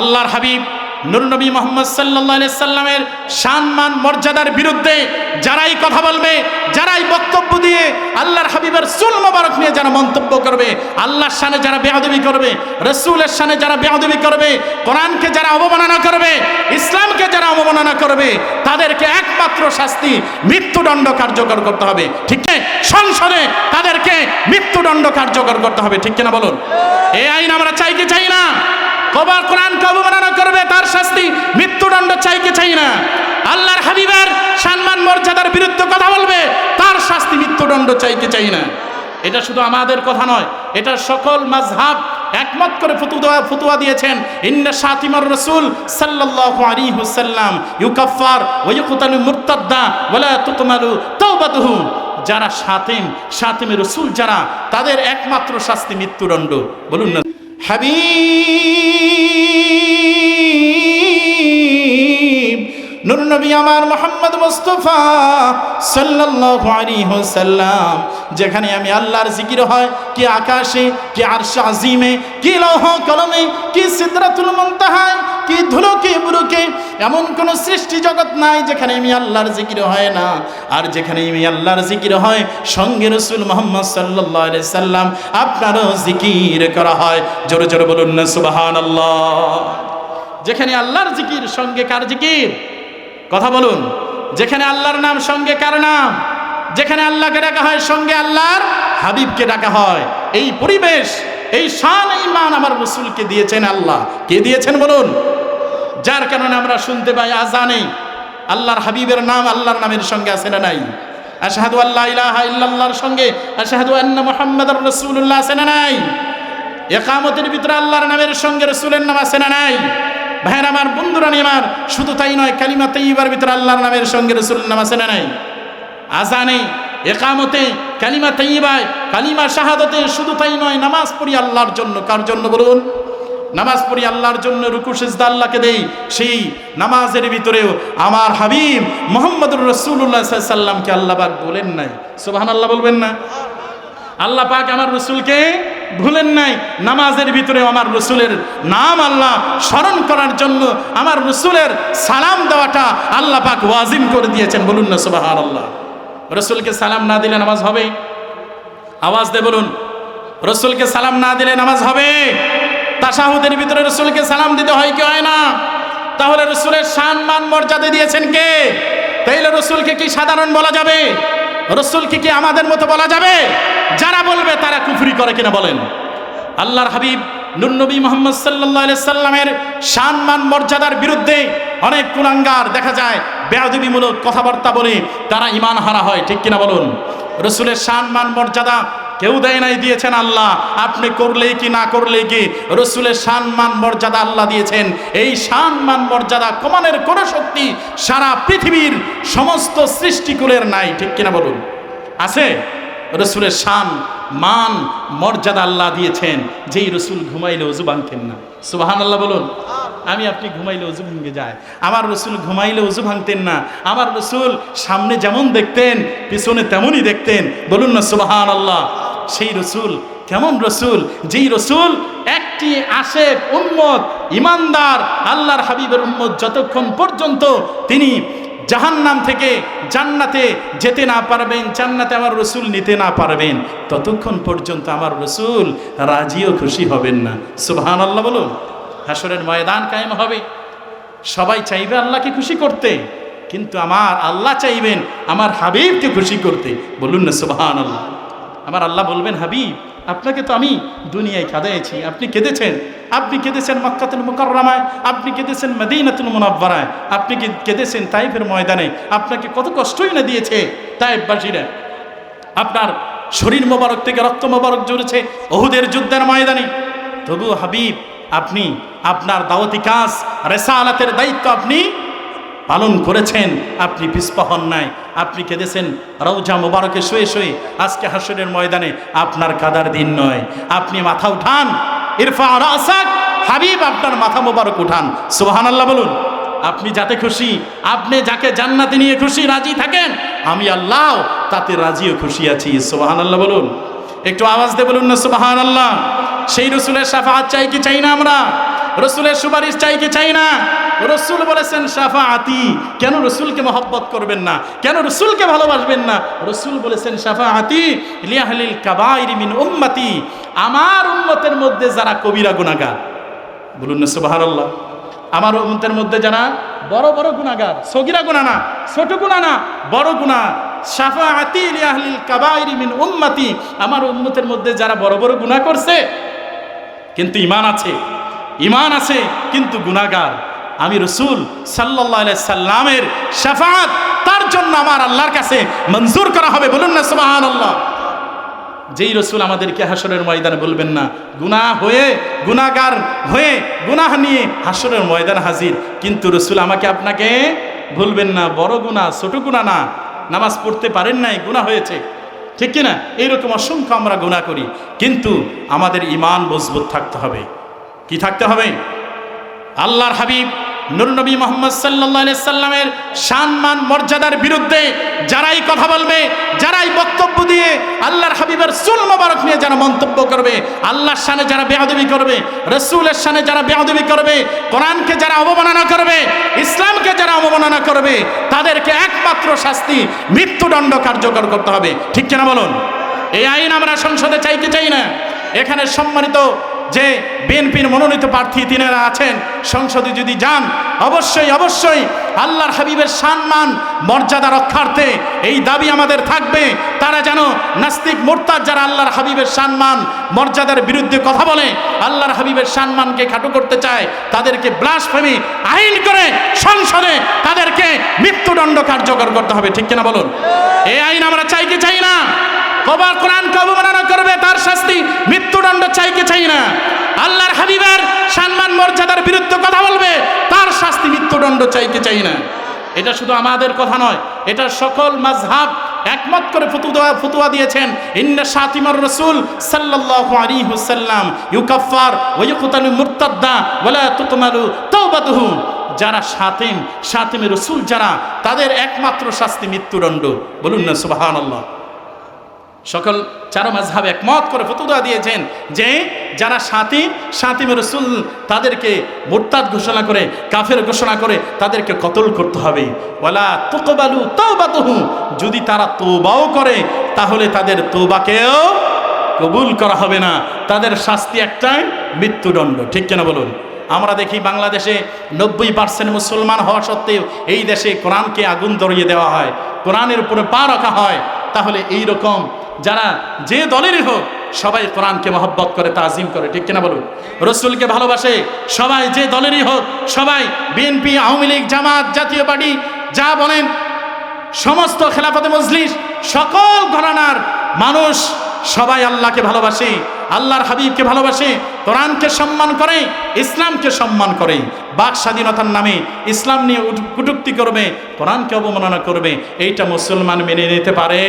আল্লাহর হাবিব নুরনবী মোহাম্মদ সাল্লাহ সাল্লামের মর্যাদার বিরুদ্ধে যারাই কথা বলবে, যারাই বক্তব্য দিয়ে আল্লাহর হাবিবের চুল মোবারক নিয়ে যারা মন্তব্য করবে, আল্লাহর সানে যারা বেয়াদবি করবে, রসুলের সানে যারা বেয়াদবি করবে, কোরআনকে যারা অবমাননা করবে, ইসলামকে যারা অবমাননা করবে, তাদেরকে একমাত্র শাস্তি মৃত্যুদণ্ড কার্যকর করতে হবে। ঠিক সংসদে তাদেরকে মৃত্যুদণ্ড কার্যকর করতে হবে। ঠিক কিনা বলুন? এই আইন আমরা চাই কি চাই না? কবার কোরআনকে অবমাননা করবে, তার শাস্তি মৃত্যুদণ্ড চাই কি চাই না? আল্লাহর হাবিবের সম্মান, মর্যাদার বিরুদ্ধে কথা বলবে, তার শাস্তি মৃত্যুদণ্ড চাই কি চাই না? এটা শুধু আমাদের কথা নয়, এটা সকল মাযহাব একমত করে ফতুয়া ফতুয়া দিয়েছেন। ইন্না শাতিমার রাসূল সাল্লাল্লাহু আলাইহি ওয়াসাল্লাম ইউকাফফার ওয়া ইউকতালু মুরতাদ্দা ওয়ালা তুকমালু তাওবাতুহু। যারা শাতিম শাতিমে রসুল যারা, তাদের একমাত্র শাস্তি মৃত্যুদণ্ড। বলুন না। হাবিব, নুর নবী আমার মোহাম্মদ মুস্তফা সাল্লাল্লাহু আলাইহি ওয়াসাল্লাম, যেখানে আমি আল্লাহর জিকির হয়, কি আকাশে, কি আরশ আজিমে, কি লৌহ কলমে, কি সিদরাতুল মুনতাহায় কি ধুলোকে বুড়োকে এমন কোন সৃষ্টি জগৎ নাই যেখানে আমি আল্লাহর জিকির হয় না। আর যেখানে আমি আল্লাহর জিকির হয়, সঙ্গে রসুল মোহাম্মদ সাল্লাহ সাল্লাম, আপনারও জিকির করা হয়। জোরে জোরে বলুন না সুবাহান আল্লাহ যেখানে আল্লাহর জিকির, সঙ্গে কার জিকির? কথা বলুন। যেখানে আল্লাহর নাম, সঙ্গে কার নাম? যেখানে আল্লাহকে ডাকা হয়, সঙ্গে আল্লাহর হাবিবকে ডাকা হয়। এই পরিবেশ এই শান এই মান আমার রসুলকে দিয়েছেন আল্লাহ। কে দিয়েছেন বলুন? যার কারণে আমরা শুনতে পাই আজানে আল্লাহর হাবিবের নাম আল্লাহর নামের সঙ্গে আছে না নাই? আশহাদু আল্লাহ ইলাহা ইল্লাল্লাহর সঙ্গে আশহাদু আন্না মুহাম্মাদার রাসূলুল্লাহ আছে না নাই? একামতের ভিতরে আল্লাহর নামের সঙ্গে রসুলের নাম আছে না নাই? ভাইয়ের আমার, বন্ধুরা আমার, শুধু তাই নয়, কালিমা তৈবার ভিতরে আল্লাহর নামের সঙ্গে রসুলের নাম আছে না নাই? আজানে একামতে কালিমা তৈবায় কালিমা শাহাদতে শুধু তাই নয়, নামাজ পড়ি আল্লাহর জন্য। কার জন্য বলুন? নামাজ পড়ি আল্লাহর জন্য রুকু, সিজদা আল্লাহকে দেই। সেই নামাজের ভিতরেও আমার হাবিব মোহাম্মদুর রসুল্লাহ সাল্লামকে আল্লাহ বলেন নাই। সুবাহান আল্লাহ বলবেন না? আল্লাহ পাক আমার রসুলকে ভুলেন নাই। নামাজের ভিতরে আমার রসুলের নাম আল্লাহ স্মরণ করার জন্য আমার রসুলের সালাম দেওয়াটা আল্লাহ পাক ওয়াজিম করে দিয়েছেন। বলুন না সুবাহান আল্লাহ রসুলকে সালাম না দিলে নামাজ হবে? আওয়াজ দে বলুন, রসুলকে সালাম না দিলে নামাজ হবে? তাসাহুদের ভিতরে রসুলকে সালাম দিতে হয় কি হয় না? তাহলে রসুলের শান, মান, মর্যাদা দিয়েছেন কে? তাইলে রসুলকে কি সাধারণ বলা যাবে? রসুলকে কি আমাদের মতো বলা যাবে? যারা বলবে তারা কুফরি করে কিনা বলেন। আল্লাহর হাবিব নুরনবী মোহাম্মদ সাল্লাহ সাল্লামের শান মান মর্যাদার বিরুদ্ধে অনেক কুলাঙ্গার দেখা যায়, বেয়াদবিমূলক কথাবার্তা বলে তারা ইমান হারা হয়, ঠিক কিনা বলুন? রসুলের মান মর্যাদা কেউ দেয় নাই, দিয়েছেন আল্লাহ। আপনি করলেই কি, না করলেই কি? রসুলের সম্মান, মর্যাদা আল্লাহ দিয়েছেন। এই সম্মান, মর্যাদা কমানের কোনো শক্তি সারা পৃথিবীর সমস্ত সৃষ্টিকুলের নাই, ঠিক কিনা বলুন? আছে? রসুলের শান মান, মর্যাদা আল্লাহ দিয়েছেন, যেই রসুল ঘুমাইলে অজু ভাঙতেন না। সুবাহান আল্লাহ বলুন। আমি আপনি ঘুমাইলে অজু ভেঙে যায়। আমার রসুল ঘুমাইলে অজু ভাঙতেন না। আমার রসুল সামনে যেমন দেখতেন, পিছনে তেমনই দেখতেন। বলুন না সুবাহান আল্লাহ সেই রসুল কেমন রসুল? যেই রসুল একটি আসে উম্মত, ইমানদার, আল্লাহর হাবিবের উম্মত যতক্ষণ পর্যন্ত তিনি জাহান্নাম থেকে জান্নাতে যেতে না পারবেন, জান্নাতে আমার রসুল নিতে না পারবেন, ততক্ষণ পর্যন্ত আমার রসুল রাজিও খুশি হবেন না। সুবহান আল্লাহ বলুন হাসরের ময়দান কায়েম হবে। সবাই চাইবে আল্লাহকে খুশি করতে, কিন্তু আমার আল্লাহ চাইবেন আমার হাবিবকে খুশি করতে। বলুন না সুবহান আল্লাহ আমার আল্লাহ বলবেন, হাবিব আপনাকে তো আমি দুনিয়ায় কাঁদাইছি, আপনি কেঁদেছেন। আপনি কেঁদেছেন মক্কাতুল মুকাররামায়, আপনি কেঁদেছেন মদিনাতুল মুনাব্বারায়, আপনি কেঁদেছেন তাইফের ময়দানে? আপনাকে কত কষ্টই না দিয়েছে তাইফবাসীরা। আপনার শরীর মোবারক থেকে রক্ত মোবারক জড়েছে অহুদের যুদ্ধের ময়দানে। তবু হাবিব, আপনি, আপনার দাওয়াতি কাজ, রেসালাতের দায়িত্ব আপনি পালন করেছেন, আপনি পিসপাহন নাই। আপনি কেঁদেছেন রৌজা মোবারকে শুয়ে শুয়ে, আজকে হাসরের ময়দানে আপনার কাদার দিন নয়। আপনি মাথা উঠান, ইরফা হাবিব আপনার মাথা মোবারক উঠান। সুবাহান আল্লাহ বলুন, আপনি যাতে খুশি, আপনি যাকে জান্নাতে নিয়ে খুশি, রাজি থাকেন, আমি আল্লাহ তাতে রাজিও খুশি আছি। সুবাহান আল্লাহ বলুন, একটু আওয়াজ দিয়ে বলুন না সুবাহান আল্লাহ সেই রসুলের সাফাত চাই কি চাই না আমরা? রসুলের সুপারিশ চাই কি চাই না? রসুল বলেছেন সাফা আতি কেন রসুলকে মহব্বত করবেন না? কেন রসুলকে ভালোবাসবেন না? রসুল বলেছেন সাফা আতি লিয়াহলিল কাবাইরি মিন উম্মতি। আমার উম্মতের মধ্যে যারা কবিরা গুনাহগার, বলুন না, সুবহানাল্লাহ। আমার উম্মতের মধ্যে যারা বড় বড় গুনাহগার, সগিরা গুনাহ না, ছোট গুনাহ না, বড় গুনাহ, শাফাআতি লিআহলিল কাবাইরি মিন উম্মতি। আমার উম্মতের মধ্যে যারা বড় বড় গুনাহ করছে, কিন্তু ইমান আছে। ইমান আছে, কিন্তু গুনাহগার। আমি রসুল সাল্লাহ সাল্লামের শাফাআত তার জন্য আমার আল্লাহর কাছে মঞ্জুর করা হবে। বলুন না, সুবহানাল্লাহ। যেই রসুল আমাদেরকে হাসরের ময়দানে বলবেন না, গুনাহ হয়ে গুনাগার হয়ে, গুনাহ নিয়ে হাসরের ময়দান হাজির। কিন্তু রসুল আমাকে আপনাকে ভুলবেন না, বড় গুণা ছোট গুণা না। নামাজ পড়তে পারেন নাই, গুনাহ হয়েছে। ঠিক কিনা? এইরকম অসংখ্য আমরা গুনাহ করি। কিন্তু আমাদের ইমান মজবুত থাকতে হবে। কি থাকতে হবে? আল্লাহর হাবিব নুর নবী মোহাম্মদ সাল্লাহ সাল্লামের সম্মান মর্যাদার বিরুদ্ধে যারাই কথা বলবে, যারাই বক্তব্য দিয়ে আল্লাহর হাবিবের সুল মোবারক নিয়ে যারা মন্তব্য করবে, আল্লাহর সানে যারা বেয়াদবি করবে, রসুলের সানে যারা বেয়াদবি করবে, কোরআনকে যারা অবমাননা করবে, ইসলামকে যারা অবমাননা করবে, তাদেরকে একমাত্র শাস্তি মৃত্যুদণ্ড কার্যকর করতে হবে। ঠিক কিনা বলুন? এই আইন আমরা সংসদে চাইতে চাই না। এখানে সম্মানিত যে বিএনপির মনোনীত প্রার্থী তিনারা আছেন, সংসদে যদি যান, অবশ্যই অবশ্যই আল্লাহর হাবিবের সম্মান, মর্যাদা রক্ষার্থে এই দাবি আমাদের থাকবে। তারা যেন নাস্তিক, মোরতাদ, যারা আল্লাহর হাবিবের সম্মান, মর্যাদার বিরুদ্ধে কথা বলে, আল্লাহর হাবিবের সম্মানকে খাটো করতে চায়, তাদেরকে ব্লাসফেমি আইন করে সংসদে তাদেরকে মৃত্যুদণ্ড কার্যকর করতে হবে। ঠিক কিনা বলুন? এই আইন আমরা চাই কি চাই না। কবার কোরআনকে অবমাননা করবে, তার শাস্তি মৃত্যুদণ্ড চাই কি চাই না? আল্লাহর হাবিবের সম্মান, মর্যাদার বিরুদ্ধে কথা বলবে, তার শাস্তি মৃত্যুদণ্ড চাই কি চাই না? এটা শুধু আমাদের কথা নয়, এটা সকল মাযহাব একমত করে ফতুয়া ফতুয়া দিয়েছেন। ইন্না শাতিমার রাসূল সাল্লাল্লাহু আলাইহি ওয়াসাল্লাম ইউকাফফার ওয়া ইউকতালু মুরতাদ্দা ওয়ালা তুকমালু তাওবাতুহু। যারা শাতিম, শাতিমের রসুল যারা, তাদের একমাত্র শাস্তি মৃত্যুদণ্ড। বলুন না সুবহানাল্লাহ। সকল চারো মাঝহাব একমত করে ফতুয়া দিয়েছেন যে, যারা সাতিম সাতিম রসুল তাদেরকে মোরতাদ ঘোষণা করে, কাফের ঘোষণা করে, তাদেরকে কতল করতে হবে। ওয়ালা তোকবালু তৌবাতহু যদি তারা তোবাও করে, তাহলে তাদের তোবাকেও কবুল করা হবে না। তাদের শাস্তি একটাই, মৃত্যুদণ্ড। ঠিক কেনা বলুন? আমরা দেখি বাংলাদেশে নব্বই পার্সেন্ট মুসলমান হওয়া সত্ত্বেও এই দেশে কোরআনকে আগুন ধরিয়ে দেওয়া হয়, কোরআনের উপরে পা রাখা হয়। তাহলে এই রকম যারা যে দলেরই হোক, সবাই কোরআনকে মহব্বত করে, তাজিম করে, ঠিক কিনা বলুন? রসুলকে ভালোবাসে, সবাই যে দলেরই হোক, সবাই বিএনপি, আওয়ামী লীগ, জামাত, জাতীয় পার্টি, যা বলেন, সমস্ত খেলাফতে মজলিস, সকল ঘরানার মানুষ সবাই আল্লাহকে ভালোবাসে, আল্লাহর হাবিবকে ভালোবাসে, কোরআনকে সম্মান করে, ইসলামকে সম্মান করে, বাক স্বাধীনতার নামে ইসলাম নিয়ে কটূক্তি করবে, কোরআনকে অবমাননা করবে, এইটা মুসলমান মেনে নিতে পারে?